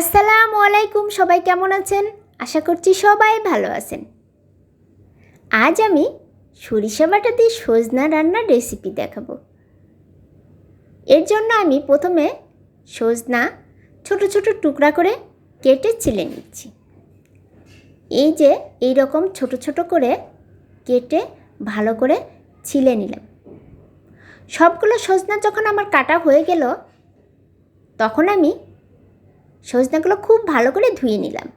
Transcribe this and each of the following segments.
আসসালামু আলাইকুম, সবাই কেমন আছেন? আশা করছি সবাই ভালো আছেন। আজ আমি সরিষা বাটা দিয়ে সজনা রান্নার রেসিপি দেখাবো। এর জন্য আমি প্রথমে সজনা ছোট ছোট টুকরা করে কেটে ছিলে নিচ্ছি। এই যে এই রকম ছোট ছোট করে কেটে ভালো করে ছিলে নিলাম। সবগুলো সজনা যখন আমার কাটা হয়ে গেল, তখন আমি সজনাগুলো খুব ভালো করে ধুয়ে নিলাম।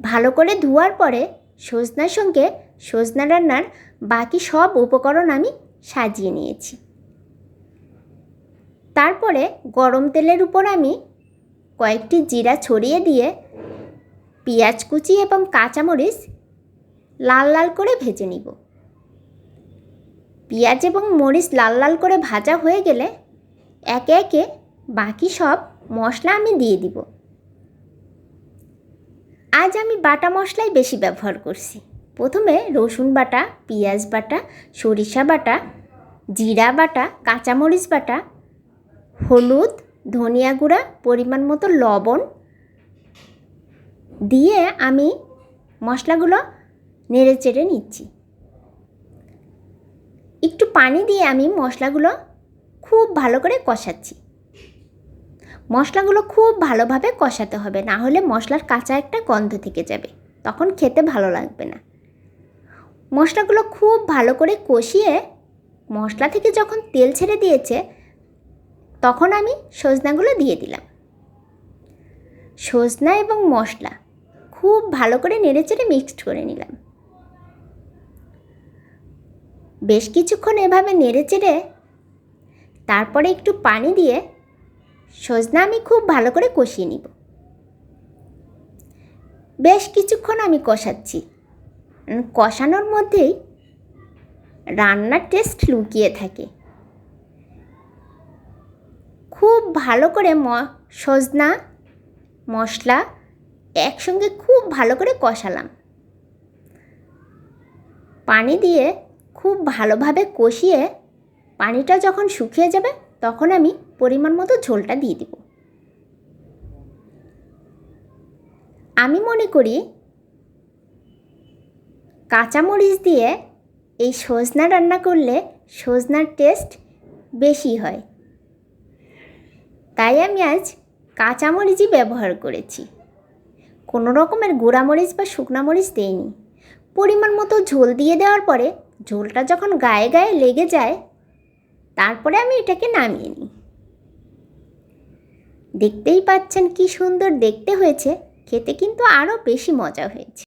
ভালো করে ধোয়ার পরে সজনার সঙ্গে সজনা রান্নার বাকি সব উপকরণ আমি সাজিয়ে নিয়েছি। তারপরে গরম তেলের উপর আমি কয়েকটি জিরা ছড়িয়ে দিয়ে পেঁয়াজ কুচি এবং কাঁচামরিচ লাল লাল করে ভেজে নিব। পেঁয়াজ এবং মরিচ লাল লাল করে ভাজা হয়ে গেলে একে একে বাকি সব মশলা আমি দিয়ে দিব। আজ আমি বাটা মশলাই বেশি ব্যবহার করছি। প্রথমে রসুন বাটা, পেঁয়াজ বাটা, সরিষা বাটা, জিরা বাটা, কাঁচামরিচ বাটা, হলুদ, ধনিয়া গুঁড়া, পরিমাণ মতো লবণ দিয়ে আমি মশলাগুলো নেড়ে চেড়ে নিচ্ছি। একটু পানি দিয়ে আমি মশলাগুলো খুব ভালো করে কষাচ্ছি। মশলাগুলো খুব ভালোভাবে কষাতে হবে, না হলে মশলার কাঁচা একটা গন্ধ থেকে যাবে। তখন খেতে ভালো লাগবে না। মশলাগুলো খুব ভালো করে কষিয়ে মশলা থেকে যখন তেল ছেড়ে দিয়েছে, তখন আমি সজনাগুলো দিয়ে দিলাম। সজনা এবং মশলা খুব ভালো করে নেড়েচেড়ে মিক্সড করে নিলাম। বেশ কিছুক্ষণ এভাবে নেড়েচেড়ে তারপরে একটু পানি দিয়ে সজনা আমি খুব ভালো করে কষিয়ে নিব। বেশ কিছুক্ষণ আমি কষাচ্ছি। কষানোর মধ্যেই রান্নার টেস্ট লুকিয়ে থাকে। খুব ভালো করে ম, সজনা, মশলা একসঙ্গে খুব ভালো করে কষালাম। পানি দিয়ে খুব ভালোভাবে কষিয়ে পানিটা যখন শুকিয়ে যাবে তখন আমি পরিমাণ মতো ঝোলটা দিয়ে দিব। আমি মনে করি কাঁচামরিচ দিয়ে এই সজনা রান্না করলে সজনার টেস্ট বেশি হয়। তাই আমি আজ কাঁচামরিচই ব্যবহার করেছি। কোনো রকমের গুঁড়ামরিচ বা শুকনা মরিচ দেইনি। পরিমাণ মতো ঝোল দিয়ে দেওয়ার পরে ঝোলটা যখন গায়ে গায়ে লেগে যায় তারপরে আমি এটাকে নামিয়ে নিই। দেখতেই পাচ্ছেন কি সুন্দর দেখতে হয়েছে, খেতে কিন্তু আরও বেশি মজা হয়েছে।